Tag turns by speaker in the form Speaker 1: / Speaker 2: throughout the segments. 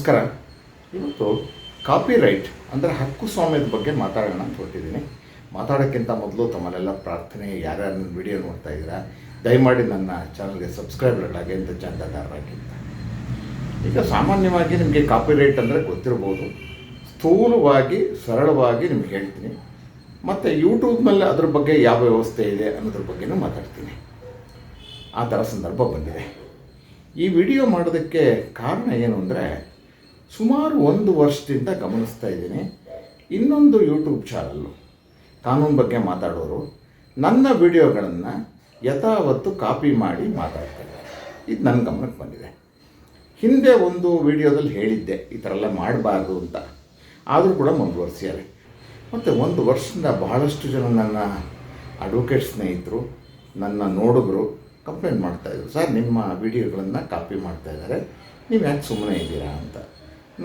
Speaker 1: ನಮಸ್ಕಾರ. ಇವತ್ತು copy right ಅಂದರೆ ಹಕ್ಕು ಸ್ವಾಮ್ಯದ ಬಗ್ಗೆ ಮಾತಾಡೋಣ ಅಂತ ಹೊರಟಿದ್ದೀನಿ. ಮಾತಾಡೋಕ್ಕಿಂತ ಮೊದಲು ತಮ್ಮಲ್ಲೆಲ್ಲ ಪ್ರಾರ್ಥನೆ ಯಾರ್ಯಾರು ನನ್ನ ವಿಡಿಯೋ ನೋಡ್ತಾ ಇದ್ದೀರಾ, ದಯಮಾಡಿ ನನ್ನ ಚಾನಲ್ಗೆ ಸಬ್ಸ್ಕ್ರೈಬರ್ಗಳಾಗಿ ಅಂತ ಚಂದಾದಾರರಾಗಿ ಈಗ ಸಾಮಾನ್ಯವಾಗಿ ನಿಮಗೆ ಕಾಪಿ ರೈಟ್ ಅಂದರೆ ಗೊತ್ತಿರ್ಬೋದು. ಸ್ಥೂಲವಾಗಿ, ಸರಳವಾಗಿ ನಿಮ್ಗೆ ಹೇಳ್ತೀನಿ. ಮತ್ತು ಯೂಟ್ಯೂಬ್ನಲ್ಲಿ ಅದ್ರ ಬಗ್ಗೆ ಯಾವ ವ್ಯವಸ್ಥೆ ಇದೆ ಅನ್ನೋದ್ರ ಬಗ್ಗೆನೂ ಮಾತಾಡ್ತೀನಿ. ಆ ಥರ ಸಂದರ್ಭ ಬಂದಿದೆ. ಈ ವಿಡಿಯೋ ಮಾಡೋದಕ್ಕೆ ಕಾರಣ ಏನು ಅಂದರೆ ಸುಮಾರು ಒಂದು ವರ್ಷದಿಂದ ಗಮನಿಸ್ತಾ ಇದ್ದೀನಿ. ಇನ್ನೊಂದು ಯೂಟ್ಯೂಬ್ ಚಾನಲ್ಲು ಕಾನೂನು ಬಗ್ಗೆ ಮಾತಾಡೋರು, ನನ್ನ ವಿಡಿಯೋಗಳನ್ನು ಯಥಾವತ್ತು ಕಾಪಿ ಮಾಡಿ ಮಾತಾಡ್ತಾರೆ ಇದು ನನ್ನ ಗಮನಕ್ಕೆ ಬಂದಿದೆ. ಹಿಂದೆ ಒಂದು ವಿಡಿಯೋದಲ್ಲಿ ಹೇಳಿದ್ದೆ, ಈ ಥರ ಎಲ್ಲ ಮಾಡಬಾರ್ದು ಅಂತ. ಆದರೂ ಕೂಡ ಮುಂದುವರಿಸಿದ್ದಾರೆ. ಮತ್ತು ಒಂದು ವರ್ಷದಿಂದ ಬಹಳಷ್ಟು ಜನ ನನ್ನ ಅಡ್ವೊಕೇಟ್ ಸ್ನೇಹಿತರು, ನನ್ನ ನೋಡಿದ್ರು ಕಂಪ್ಲೇಂಟ್ ಮಾಡ್ತಾಯಿದ್ರು ಸರ್, ನಿಮ್ಮ ವಿಡಿಯೋಗಳನ್ನು ಕಾಪಿ ಮಾಡ್ತಾಯಿದ್ದಾರೆ ನೀವು ಯಾಕೆ ಸುಮ್ಮನೆ ಇದ್ದೀರಾ? ಅಂತ.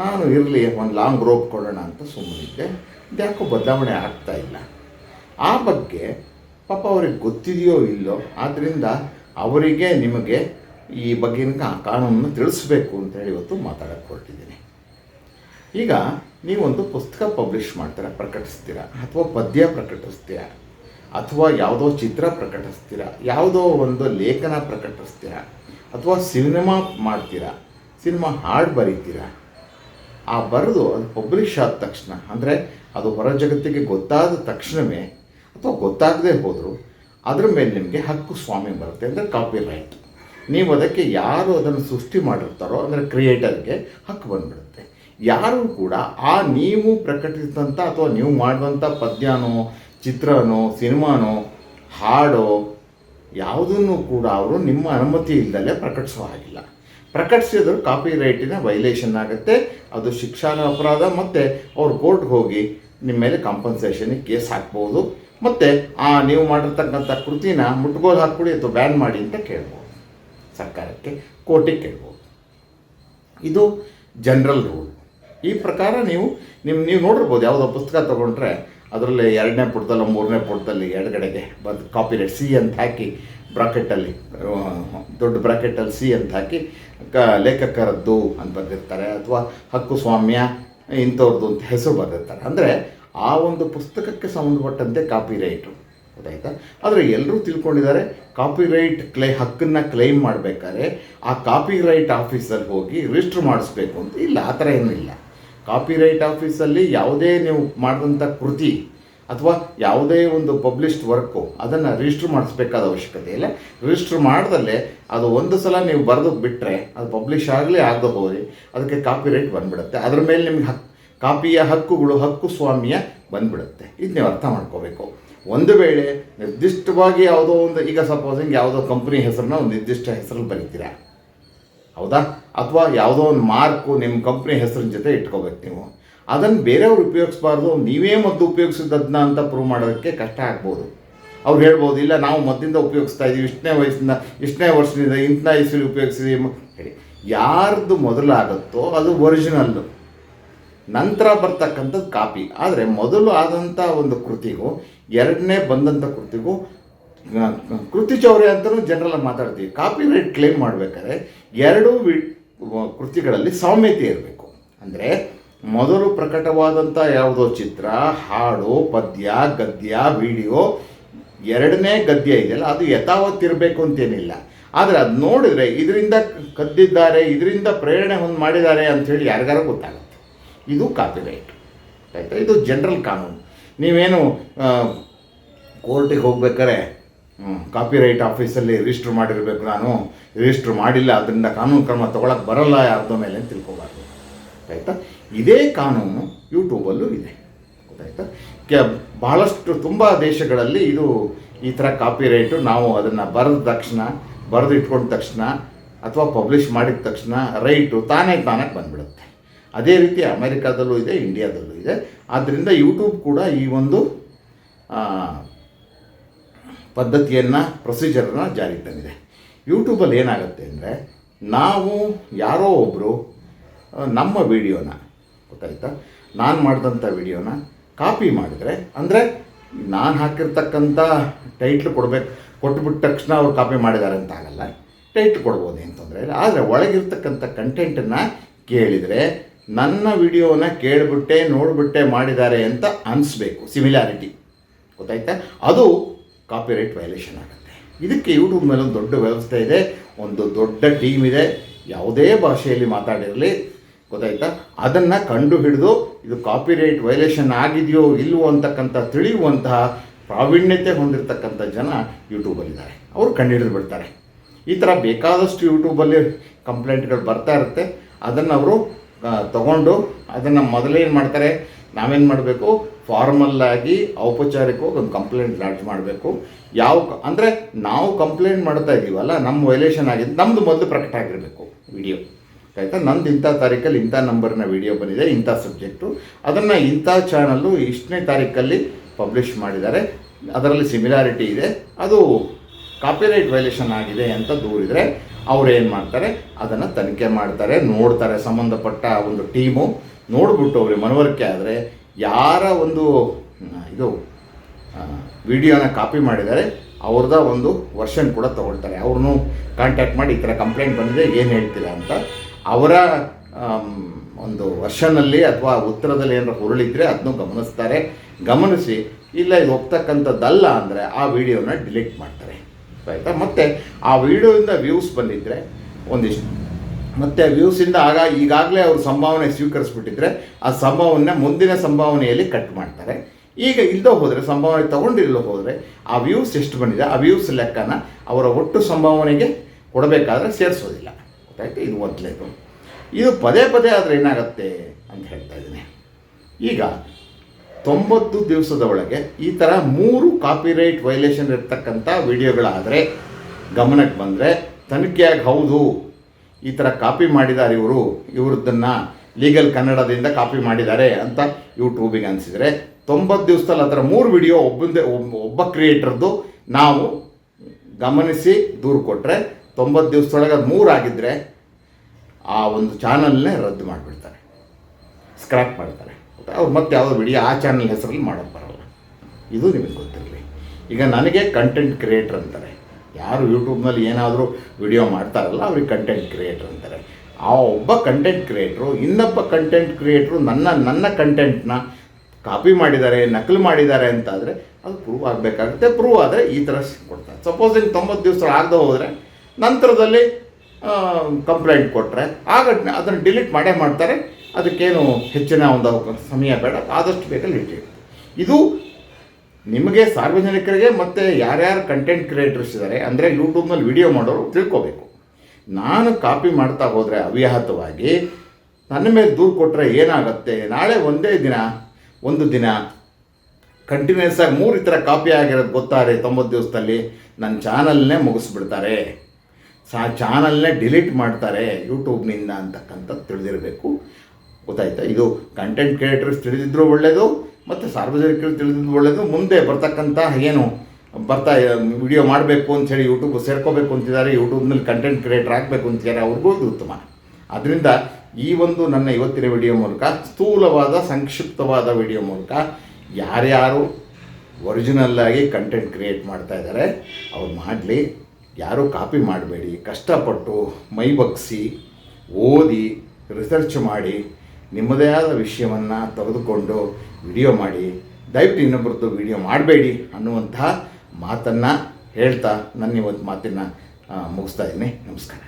Speaker 1: ನಾನು ಇರಲಿ, ಒಂದು ಲಾಂಗ್ ರೋಪ್ ಕೊಡೋಣ ಅಂತ ಸುಮ್ಮನಿದ್ದೆ ಇದ್ಯಾಕೋ ಬದಲಾವಣೆ ಆಗ್ತಾ ಇಲ್ಲ. ಆ ಬಗ್ಗೆ ಪಾಪ ಅವ್ರಿಗೆ ಗೊತ್ತಿದೆಯೋ ಇಲ್ಲೋ ಆದ್ದರಿಂದ ಅವರಿಗೆ ನಿಮಗೆ ಈ ಬಗ್ಗಿನ ಕಾನೂನನ್ನು ತಿಳಿಸ್ಬೇಕು ಅಂತೇಳಿ ಇವತ್ತು ಮಾತಾಡೋಕ್ಕೆ ಹೊರಟಿದ್ದೀನಿ. ಈಗ ನೀವೊಂದು ಪುಸ್ತಕ ಪಬ್ಲಿಷ್ ಮಾಡ್ತೀರಾ, ಪ್ರಕಟಿಸ್ತೀರಾ, ಅಥವಾ ಪದ್ಯ ಪ್ರಕಟಿಸ್ತೀರ, ಅಥವಾ ಯಾವುದೋ ಚಿತ್ರ ಪ್ರಕಟಿಸ್ತೀರಾ, ಯಾವುದೋ ಒಂದು ಲೇಖನ ಪ್ರಕಟಿಸ್ತೀರ, ಅಥವಾ ಸಿನಿಮಾ ಮಾಡ್ತೀರಾ ಸಿನಿಮಾ ಹಾಡು ಬರೀತೀರಾ ಆ ಬರೆದು ಅದು ಪಬ್ಲಿಷ್ ಆದ ತಕ್ಷಣ, ಅಂದರೆ ಅದು ಹೊರ ಜಗತ್ತಿಗೆ ಗೊತ್ತಾದ ತಕ್ಷಣವೇ, ಅಥವಾ ಗೊತ್ತಾಗದೇ ಹೋದರೂ, ಅದ್ರ ಮೇಲೆ ನಿಮಗೆ ಹಕ್ಕು ಸ್ವಾಮಿ ಬರುತ್ತೆ ಅಂದರೆ ಕಾಪಿ ರೈಟ್ ನೀವು ಅದಕ್ಕೆ ಯಾರು ಅದನ್ನು ಸೃಷ್ಟಿ ಮಾಡಿರ್ತಾರೋ, ಅಂದರೆ ಕ್ರಿಯೇಟರ್ಗೆ ಹಕ್ಕು ಬಂದ್ಬಿಡುತ್ತೆ. ಯಾರೂ ಕೂಡ ಆ ನೀವು ಪ್ರಕಟಿಸಿದಂಥ ಅಥವಾ ನೀವು ಮಾಡುವಂಥ ಪದ್ಯನೋ, ಚಿತ್ರನೋ, ಸಿನಿಮಾನೋ, ಹಾಡೋ, ಯಾವುದನ್ನು ಕೂಡ ಅವರು ನಿಮ್ಮ ಅನುಮತಿ ಇಲ್ಲದಲ್ಲೇ ಪ್ರಕಟಿಸೋ ಹಾಗಿಲ್ಲ. ಪ್ರಕಟಿಸಿದ್ರು ಕಾಪಿ ರೈಟಿನ ವೈಲೇಷನ್ ಆಗುತ್ತೆ, ಅದು ಶಿಕ್ಷಾನ ಅಪರಾಧ, ಮತ್ತು ಅವ್ರು ಕೋರ್ಟ್ಗೆ ಹೋಗಿ ನಿಮ್ಮ ಮೇಲೆ ಕಾಂಪನ್ಸೇಷನಿಗೆ ಕೇಸ್ ಹಾಕ್ಬೋದು, ಮತ್ತು ಆ ನೀವು ಮಾಡಿರ್ತಕ್ಕಂಥ ಕೃತಿನ ಮುಟ್ಗೋಲು ಹಾಕ್ಬಿಡಿ ಅಥವಾ ಬ್ಯಾನ್ ಮಾಡಿ ಅಂತ ಕೇಳ್ಬೋದು. ಸರ್ಕಾರಕ್ಕೆ ಕೋರ್ಟಿಗೆ ಕೇಳ್ಬೋದು. ಇದು ಜನರಲ್ ರೂಲ್ ಈ ಪ್ರಕಾರ ನೀವು ನಿಮ್ಮ ನೀವು ನೋಡಿರ್ಬೋದು, ಯಾವುದೋ ಪುಸ್ತಕ ತೊಗೊಂಡ್ರೆ, ಅದರಲ್ಲಿ ಎರಡನೇ ಪುಟದಲ್ಲ, ಮೂರನೇ ಪುಟದಲ್ಲಿ ಎಡಗಡೆಗೆ ಬಂದು ಕಾಪಿ ರೈಟ್ ಸಿ ಅಂತ ಹಾಕಿ ಬ್ರಾಕೆಟಲ್ಲಿ ದೊಡ್ಡ ಬ್ರಾಕೆಟಲ್ಲಿ ಸಿ ಅಂತ ಹಾಕಿ, ಕ, ಲೇಖಕರದ್ದು ಅಂತ ಬರೆದಿರ್ತಾರೆ, ಅಥವಾ ಹಕ್ಕು ಸ್ವಾಮ್ಯ ಇಂಥವ್ರದ್ದು ಅಂತ ಹೆಸರು ಬರೆದಿರ್ತಾರೆ. ಅಂದರೆ ಆ ಒಂದು ಪುಸ್ತಕಕ್ಕೆ ಸಂಬಂಧಪಟ್ಟಂತೆ ಕಾಪಿ ರೈಟು ಗೊತ್ತಾಯ್ತಾ? ಆದರೆ ಎಲ್ಲರೂ ತಿಳ್ಕೊಂಡಿದ್ದಾರೆ ಕಾಪಿ ರೈಟ್ ಕ್ಲೈ, ಹಕ್ಕನ್ನು ಕ್ಲೈಮ್ ಮಾಡಬೇಕಾದ್ರೆ ಆ ಕಾಪಿ ರೈಟ್ ಆಫೀಸಲ್ಲಿ ಹೋಗಿ ರಿಜಿಸ್ಟ್ರ್ ಮಾಡಿಸ್ಬೇಕು ಅಂತ. ಇಲ್ಲ, ಆ ಥರ ಏನೂ ಇಲ್ಲ. ಕಾಪಿ ರೈಟ್ ಆಫೀಸಲ್ಲಿ ಯಾವುದೇ ನೀವು ಮಾಡಿದಂಥ ಕೃತಿ ಅಥವಾ ಯಾವುದೇ ಒಂದು ಪಬ್ಲಿಷ್ಡ್ ವರ್ಕು ಅದನ್ನು ರಿಜಿಸ್ಟ್ರ್ ಮಾಡಿಸ್ಬೇಕಾದ ಅವಶ್ಯಕತೆ ಇಲ್ಲ. ರಿಜಿಸ್ಟ್ರ್ ಮಾಡಿದಲ್ಲೇ ಅದು ಒಂದು ಸಲ ನೀವು ಬರೆದು ಬಿಟ್ಟರೆ ಅದು ಪಬ್ಲಿಷ್ ಆಗಲಿ ಆಗದೆ ಹೋಗಿ ಅದಕ್ಕೆ ಕಾಪಿ ರೈಟ್ ಬಂದ್ಬಿಡುತ್ತೆ. ಅದ್ರ ಮೇಲೆ ನಿಮಗೆ ಹಕ್, ಕಾಪಿಯ ಹಕ್ಕುಗಳು ಹಕ್ಕು ಸ್ವಾಮ್ಯ ಬಂದ್ಬಿಡುತ್ತೆ. ಇದು ನೀವು ಅರ್ಥ ಮಾಡ್ಕೋಬೇಕು. ಒಂದು ವೇಳೆ ನಿರ್ದಿಷ್ಟವಾಗಿ ಯಾವುದೋ ಒಂದು, ಈಗ ಸಪೋಸಿಂಗ್ ಯಾವುದೋ ಕಂಪ್ನಿ ಹೆಸರನ್ನ ಒಂದು ನಿರ್ದಿಷ್ಟ ಹೆಸರಲ್ಲಿ ಬರೀತೀರಾ? ಹೌದಾ? ಅಥವಾ ಯಾವುದೋ ಒಂದು ಮಾರ್ಕು ನಿಮ್ಮ ಕಂಪ್ನಿ ಹೆಸರಿನ ಜೊತೆ ಇಟ್ಕೋಬೇಕು ನೀವು. ಅದನ್ನು ಬೇರೆಯವ್ರು ಉಪಯೋಗಿಸ್ಬಾರ್ದು, ನೀವೇ ಮದ್ದು ಉಪಯೋಗಿಸಿದ್ದದನ್ನ ಅಂತ ಪ್ರೂವ್ ಮಾಡೋದಕ್ಕೆ ಕಷ್ಟ ಆಗ್ಬೋದು. ಅವ್ರು ಹೇಳ್ಬೋದು, ಇಲ್ಲ ನಾವು ಮದ್ದಿಂದ ಉಪಯೋಗಿಸ್ತಾ ಇದ್ದೀವಿ, ಇಷ್ಟನೇ ವಯಸ್ಸಿಂದ, ಇಷ್ಟನೇ ವರ್ಷದಿಂದ ಇಂಥ ಇಸ್ವಿಲಿ ಉಪಯೋಗಿಸಿದೀವಿ ಹೇಳಿ. ಯಾರ್ದು ಮೊದಲಾಗುತ್ತೋ ಅದು ಒರಿಜಿನಲ್ಲು ನಂತರ ಬರ್ತಕ್ಕಂಥದ್ದು ಕಾಪಿ ಆದರೆ ಮೊದಲು ಆದಂಥ ಒಂದು ಕೃತಿಗೂ, ಎರಡನೇ ಬಂದಂಥ ಕೃತಿಗೂ ಕೃತಿ ಚೌರ್ಯ ಅಂತಲೂ ಜನರಲ್ಲ ಮಾತಾಡ್ತೀವಿ. ಕಾಪಿ ರೈಟ್ ಕ್ಲೇಮ್ ಮಾಡಬೇಕಾದ್ರೆ ಎರಡೂ ಕೃತಿಗಳಲ್ಲಿ ಸಾಮ್ಯತೆ ಇರಬೇಕು. ಅಂದರೆ ಮೊದಲು ಪ್ರಕಟವಾದಂಥ ಯಾವುದೋ ಚಿತ್ರ, ಹಾಡು, ಪದ್ಯ, ಗದ್ಯ, ವಿಡಿಯೋ, ಎರಡನೇ ಗದ್ಯ ಇದೆಯಲ್ಲ, ಅದು ಯಥಾವತ್ತಿರಬೇಕು ಅಂತೇನಿಲ್ಲ. ಆದರೆ ಅದು ನೋಡಿದರೆ ಇದರಿಂದ ಕದ್ದಿದ್ದಾರೆ, ಇದರಿಂದ ಪ್ರೇರಣೆ ಹೊಂದು ಮಾಡಿದ್ದಾರೆ ಅಂಥೇಳಿ ಯಾರಿಗಾರು ಗೊತ್ತಾಗುತ್ತೆ. ಇದು ಕಾಪಿ ರೈಟ್. ಆಯಿತಾ? ಇದು ಜನರಲ್ ಕಾನೂನು. ನೀವೇನು ಕೋರ್ಟಿಗೆ ಹೋಗ್ಬೇಕಾರೆ ಕಾಪಿ ರೈಟ್ ಆಫೀಸಲ್ಲಿ ರಿಜಿಸ್ಟ್ರ್ ಮಾಡಿರಬೇಕು ನಾನು. ರಿಜಿಸ್ಟ್ರ್ ಮಾಡಿಲ್ಲ, ಅದರಿಂದ ಕಾನೂನು ಕ್ರಮ ತೊಗೊಳಕ್ಕೆ ಬರಲ್ಲ ಯಾರ್ದೋ ಮೇಲೆ ತಿಳ್ಕೊಬಾರ್ದು. ಆಯಿತಾ? ಇದೇ ಕಾನೂನು ಯೂಟ್ಯೂಬಲ್ಲೂ ಇದೆ. ಗೊತ್ತಾಯ್ತಾ? ಕೆ, ಬಹಳಷ್ಟು ತುಂಬ ದೇಶಗಳಲ್ಲಿ ಇದು ಈ ಥರ ಕಾಪಿ ರೈಟು ನಾವು ಅದನ್ನು ಬರೆದ ತಕ್ಷಣ ಬರೆದು ಇಟ್ಕೊಂಡ ತಕ್ಷಣ ಅಥವಾ ಪಬ್ಲಿಷ್ ಮಾಡಿದ ತಕ್ಷಣ ರೈಟು ತಾನೇ ತಾನೇ ಬಂದ್ಬಿಡುತ್ತೆ. ಅದೇ ರೀತಿ ಅಮೆರಿಕಾದಲ್ಲೂ ಇದೆ ಇಂಡಿಯಾದಲ್ಲೂ ಇದೆ. ಆದ್ದರಿಂದ ಯೂಟ್ಯೂಬ್ ಕೂಡ ಈ ಒಂದು ಪದ್ಧತಿಯನ್ನು ಪ್ರೊಸೀಜರನ್ನು ಜಾರಿಗೆ ತಂದಿದೆ. ಯೂಟ್ಯೂಬಲ್ಲಿ ಏನಾಗುತ್ತೆ ಅಂದರೆ ನಾವು ಯಾರೋ ಒಬ್ಬರು ನಮ್ಮ ವಿಡಿಯೋನ ಗೊತ್ತಾಯ್ತಾ? ನಾನು ಮಾಡಿದಂಥ ವಿಡಿಯೋನ ಕಾಪಿ ಮಾಡಿದರೆ, ಅಂದರೆ ನಾನು ಹಾಕಿರ್ತಕ್ಕಂಥ ಟೈಟ್ಲ್ ಕೊಡಬೇಕು, ಕೊಟ್ಬಿಟ್ಟ ತಕ್ಷಣ ಅವ್ರು ಕಾಪಿ ಮಾಡಿದ್ದಾರೆ ಅಂತ ಆಗಲ್ಲ. ಟೈಟ್ಲ್ ಕೊಡ್ಬೋದು ಅಂತಂದರೆ ಆದರೆ ಒಳಗಿರ್ತಕ್ಕಂಥ ಕಂಟೆಂಟನ್ನು ಕೇಳಿದರೆ, ನನ್ನ ವಿಡಿಯೋನ ಕೇಳಿಬಿಟ್ಟೆ, ನೋಡಿಬಿಟ್ಟೆ ಮಾಡಿದ್ದಾರೆ ಅಂತ ಅನಿಸ್ಬೇಕು ಸಿಮಿಲಾರಿಟಿ ಗೊತ್ತಾಯ್ತಾ? ಅದು ಕಾಪಿರೈಟ್ ವೈಲೇಷನ್ ಆಗುತ್ತೆ. ಇದಕ್ಕೆ ಯೂಟ್ಯೂಬ್ ಮೇಲೆ ಒಂದು ದೊಡ್ಡ ವ್ಯವಸ್ಥೆ ಇದೆ, ಒಂದು ದೊಡ್ಡ ಟೀಮ್ ಇದೆ, ಯಾವುದೇ ಭಾಷೆಯಲ್ಲಿ ಮಾತಾಡಿರಲಿ ಗೊತ್ತಾಯ್ತಾ? ಅದನ್ನು ಕಂಡು ಹಿಡಿದು ಇದು ಕಾಪಿರೈಟ್ ವೈಲೇಷನ್ ಆಗಿದೆಯೋ ಇಲ್ವೋ ಅಂತಕ್ಕಂಥ ತಿಳಿಯುವಂತಹ ಪ್ರಾವೀಣ್ಯತೆ ಹೊಂದಿರತಕ್ಕಂಥ ಜನ ಯೂಟ್ಯೂಬಲ್ಲಿದ್ದಾರೆ. ಅವರು ಕಂಡುಹಿಡಿದು ಬಿಡ್ತಾರೆ. ಈ ಥರ ಬೇಕಾದಷ್ಟು ಯೂಟ್ಯೂಬಲ್ಲಿ ಕಂಪ್ಲೇಂಟ್ಗಳು ಬರ್ತಾ ಇರುತ್ತೆ. ಅದನ್ನು ಅವರು ತಗೊಂಡು ಅದನ್ನು ಮೊದಲೇನು ಮಾಡ್ತಾರೆ? ನಾವೇನು ಮಾಡಬೇಕು? ಫಾರ್ಮಲ್ಲಾಗಿ ಔಪಚಾರಿಕವಾಗಿ ಒಂದು ಕಂಪ್ಲೇಂಟ್ ಲಾಡ್ಜ್ ಮಾಡಬೇಕು. ಯಾವ ಅಂದರೆ ನಾವು ಕಂಪ್ಲೇಂಟ್ ಮಾಡ್ತಾ ಇದ್ದೀವಲ್ಲ ನಮ್ಮ ವೈಲೇಷನ್ ಆಗಿದೆ ನಮ್ಮದು ಮೊದಲು ಪ್ರಕಟ ಆಗಿರಬೇಕು ವಿಡಿಯೋ ಆಯಿತಾ? ನಂದು ಇಂಥ ತಾರೀಕಲ್ಲಿ ಇಂಥ ನಂಬರ್ನ ವಿಡಿಯೋ ಬಂದಿದೆ, ಇಂಥ ಸಬ್ಜೆಕ್ಟು ಅದನ್ನು ಇಂಥ ಚಾನಲ್ಲು ಇಷ್ಟನೇ ತಾರೀಕಲ್ಲಿ ಪಬ್ಲಿಷ್ ಮಾಡಿದ್ದಾರೆ. ಅದರಲ್ಲಿ ಸಿಮಿಲಾರಿಟಿ ಇದೆ. ಅದು ಕಾಪಿರೈಟ್ ವೈಲೇಷನ್ ಆಗಿದೆ ಅಂತ ದೂರಿದರೆ ಅವ್ರು ಏನು ಮಾಡ್ತಾರೆ? ಅದನ್ನು ತನಿಖೆ ಮಾಡ್ತಾರೆ, ನೋಡ್ತಾರೆ. ಸಂಬಂಧಪಟ್ಟ ಒಂದು ಟೀಮು ನೋಡ್ಬಿಟ್ಟು ಅವ್ರಿಗೆ ಮನವರಿಕೆ ಆದರೆ ಯಾರ ಒಂದು ಇದು ವಿಡಿಯೋನ ಕಾಪಿ ಮಾಡಿದ್ದಾರೆ, ಅವ್ರದ ಒಂದು ವರ್ಷನ್ ಕೂಡ ತೊಗೊಳ್ತಾರೆ. ಅವ್ರನ್ನೂ ಕಾಂಟ್ಯಾಕ್ಟ್ ಮಾಡಿ ಈ ಥರ ಕಂಪ್ಲೇಂಟ್ ಬಂದಿದೆ, ಏನು ಹೇಳ್ತೀರಾ ಅಂತ. ಅವರ ಒಂದು ವರ್ಷನಲ್ಲಿ ಅಥವಾ ಉತ್ತರದಲ್ಲಿ ಏನಾರು ಹುರುಳಿದ್ರೆ ಅದನ್ನು ಗಮನಿಸ್ತಾರೆ. ಗಮನಿಸಿ, ಇಲ್ಲ ಇದು ಹೋಗ್ತಕ್ಕಂಥದ್ದಲ್ಲ ಅಂದರೆ ಆ ವಿಡಿಯೋನ ಡಿಲೀಟ್ ಮಾಡ್ತಾರೆ. ಆಯಿತಾ? ಮತ್ತು ಆ ವಿಡಿಯೋಯಿಂದ ವ್ಯೂಸ್ ಬಂದಿದ್ದರೆ ಒಂದಿಷ್ಟು. ಮತ್ತು ವ್ಯೂಸಿಂದ ಆಗ ಈಗಾಗಲೇ ಅವರು ಸಂಭಾವನೆ ಸ್ವೀಕರಿಸ್ಬಿಟ್ಟಿದ್ರೆ ಆ ಸಂಭಾವನೆ, ಮುಂದಿನ ಸಂಭಾವನೆಯಲ್ಲಿ ಕಟ್ ಮಾಡ್ತಾರೆ. ಈಗ ಇಲ್ಲದೆ ಹೋದರೆ, ಸಂಭಾವನೆ ತೊಗೊಂಡಿಲ್ಲೋ ಹೋದರೆ ಆ ವ್ಯೂಸ್ ಎಷ್ಟು ಬಂದಿದೆ? ಆ ವ್ಯೂಸ್ ಲೆಕ್ಕನ ಅವರ ಒಟ್ಟು ಸಂಭಾವನೆಗೆ ಕೊಡಬೇಕಾದ್ರೆ ಸೇರಿಸೋದಿಲ್ಲ. ಗೊತ್ತಾಯ್ತು? ಇದು ಮೊದಲೇದು ಇದು. ಪದೇ ಪದೇ ಆದರೆ ಏನಾಗುತ್ತೆ ಅಂತ ಹೇಳ್ತಾ ಇದ್ದೀನಿ. ಈಗ ತೊಂಬತ್ತು ದಿವಸದ ಒಳಗೆ ಈ ಥರ ಮೂರು ಕಾಪಿರೈಟ್ ವೈಲೇಷನ್ ಇರ್ತಕ್ಕಂಥ ವಿಡಿಯೋಗಳಾದರೆ ಗಮನಕ್ಕೆ ಬಂದರೆ ತನಿಖೆಯಾಗಿ ಹೌದು. ಈ ಥರ ಕಾಪಿ ಮಾಡಿದ್ದಾರೆ ಇವರು. ಇವ್ರದ್ದನ್ನು ಲೀಗಲ್ ಕನ್ನಡದಿಂದ ಕಾಪಿ ಮಾಡಿದ್ದಾರೆ ಅಂತ ಯೂಟ್ಯೂಬಿಗೆ ಅನಿಸಿದರೆ ತೊಂಬತ್ತು ದಿವಸದಲ್ಲಿ ಆ ಥರ ಮೂರು ವಿಡಿಯೋ ಒಬ್ಬಂದೇ ಒಬ್ಬ ಒಬ್ಬ ಕ್ರಿಯೇಟರ್ದು ನಾವು ಗಮನಿಸಿ ದೂರು ಕೊಟ್ಟರೆ ತೊಂಬತ್ತು ದಿವಸದೊಳಗೆ ಅದು ಮೂರು ಆಗಿದ್ದರೆ ಆ ಒಂದು ಚಾನಲ್ನೇ ರದ್ದು ಮಾಡಿಬಿಡ್ತಾರೆ. ಸ್ಕ್ರ್ಯಾಪ್ ಮಾಡ್ತಾರೆ. ಅವ್ರು ಮತ್ತೆ ಯಾವುದೋ ವಿಡಿಯೋ ಆ ಚಾನಲ್ ಹೆಸರಲ್ಲಿ ಮಾಡೋಕ್ಕೆ ಬರೋಲ್ಲ. ಇದು ನಿಮಗೆ ಗೊತ್ತಿರಲಿ. ಈಗ ನನಗೆ ಕಂಟೆಂಟ್ ಕ್ರಿಯೇಟರ್ ಅಂತಾರೆ. ಯಾರು ಯೂಟ್ಯೂಬ್ನಲ್ಲಿ ಏನಾದರೂ ವಿಡಿಯೋ ಮಾಡ್ತಾರಲ್ಲ, ಅವ್ರಿಗೆ ಕಂಟೆಂಟ್ ಕ್ರಿಯೇಟರ್ ಅಂತಾರೆ. ಆ ಒಬ್ಬ ಕಂಟೆಂಟ್ ಕ್ರಿಯೇಟ್ರು ಇನ್ನೊಬ್ಬ ಕಂಟೆಂಟ್ ಕ್ರಿಯೇಟ್ರು ನನ್ನ ನನ್ನ ಕಂಟೆಂಟ್ನ ಕಾಪಿ ಮಾಡಿದ್ದಾರೆ, ನಕಲು ಮಾಡಿದ್ದಾರೆ ಅಂತಾದರೆ ಅದು ಪ್ರೂವ್ ಆಗಬೇಕಾಗುತ್ತೆ. ಪ್ರೂವ್ ಆದರೆ ಈ ಥರ ಕೊಡ್ತಾರೆ. ಸಪೋಸ್ ಹಿಂಗೆ ತೊಂಬತ್ತು ದಿವಸ ಆಗದೆ ಹೋದರೆ ನಂತರದಲ್ಲಿ ಕಂಪ್ಲೇಂಟ್ ಕೊಟ್ಟರೆ ಆಗ ಅದನ್ನು ಡಿಲೀಟ್ ಮಾಡೇ ಮಾಡ್ತಾರೆ. ಅದಕ್ಕೇನು ಹೆಚ್ಚಿನ ಒಂದು ಸಮಯ ಬೇಡ, ಆದಷ್ಟು ಬೇಗ ಡಿಲೀಟ್ ಇದು ನಿಮಗೆ ಸಾರ್ವಜನಿಕರಿಗೆ ಮತ್ತು ಯಾರ್ಯಾರು ಕಂಟೆಂಟ್ ಕ್ರಿಯೇಟರ್ಸ್ ಇದ್ದಾರೆ ಅಂದರೆ ಯೂಟ್ಯೂಬ್ನಲ್ಲಿ ವಿಡಿಯೋ ಮಾಡೋರು ತಿಳ್ಕೋಬೇಕು. ನಾನು ಕಾಪಿ ಮಾಡ್ತಾ ಹೋದರೆ ಅವ್ಯಾಹತವಾಗಿ, ನನ್ನ ಮೇಲೆ ದೂರು ಕೊಟ್ಟರೆ ಏನಾಗುತ್ತೆ? ನಾಳೆ ಒಂದೇ ದಿನ, ಒಂದು ದಿನ ಕಂಟಿನ್ಯೂಸ್ ಆಗಿ ಮೂರು ಈ ಥರ ಕಾಪಿ ಆಗಿರೋದು ಗೊತ್ತಾರೆ ತೊಂಬತ್ತು ದಿವಸದಲ್ಲಿ ನನ್ನ ಚಾನಲ್ನೇ ಮುಗಿಸ್ಬಿಡ್ತಾರೆ. ಸಾ ಚಾನಲ್ನೇ ಡಿಲೀಟ್ ಮಾಡ್ತಾರೆ ಯೂಟ್ಯೂಬ್ನಿಂದ ಅಂತಕ್ಕಂಥದ್ದು ತಿಳಿದಿರಬೇಕು. ಗೊತ್ತಾಯ್ತಾ? ಇದು ಕಂಟೆಂಟ್ ಕ್ರಿಯೇಟರ್ಸ್ ತಿಳಿದಿದ್ರು ಒಳ್ಳೆಯದು ಮತ್ತು ಸಾರ್ವಜನಿಕರು ತಿಳಿದಿದ್ರು ಒಳ್ಳೆಯದು ಮುಂದೆ ಬರ್ತಕ್ಕಂಥ ಏನು ಬರ್ತಾ ವಿಡಿಯೋ ಮಾಡಬೇಕು ಅಂಥೇಳಿ ಯೂಟ್ಯೂಬ್ ಸೇರ್ಕೋಬೇಕು ಅಂತಿದ್ದಾರೆ. ಯೂಟ್ಯೂಬ್ನಲ್ಲಿ ಕಂಟೆಂಟ್ ಕ್ರಿಯೇಟರ್ ಆಗಬೇಕು ಅಂತಿದ್ದಾರೆ. ಅವ್ರಿಗೂ ಇದು ಉತ್ತಮ. ಅದರಿಂದ ಈ ಒಂದು ನನ್ನ ಇವತ್ತಿನ ವಿಡಿಯೋ ಮೂಲಕ, ಸ್ಥೂಲವಾದ, ಸಂಕ್ಷಿಪ್ತವಾದ ವಿಡಿಯೋ ಮೂಲಕ ಯಾರ್ಯಾರು ಒರಿಜಿನಲ್ಲಾಗಿ ಕಂಟೆಂಟ್ ಕ್ರಿಯೇಟ್ ಮಾಡ್ತಾ ಇದ್ದಾರೆ, ಅವ್ರು ಮಾಡಲಿ. ಯಾರೂ ಕಾಪಿ ಮಾಡಬೇಡಿ, ಕಷ್ಟಪಟ್ಟು ಮೈ ಬಗ್ಸಿ ಓದಿ ರಿಸರ್ಚ್ ಮಾಡಿ ನಿಮ್ಮದೇ ಆದ ವಿಷಯವನ್ನು ತೆಗೆದುಕೊಂಡು ವಿಡಿಯೋ ಮಾಡಿ. ದಯವಿಟ್ಟು ಇನ್ನೊಬ್ಬರದ್ದು ವಿಡಿಯೋ ಮಾಡಬೇಡಿ ಅನ್ನುವಂತಹ ಮಾತನ್ನು ಹೇಳ್ತಾ ನಾನು ಇವತ್ತು ಮಾತನ್ನು ಮುಗಿಸ್ತಾ ಇದ್ದೀನಿ. ನಮಸ್ಕಾರ.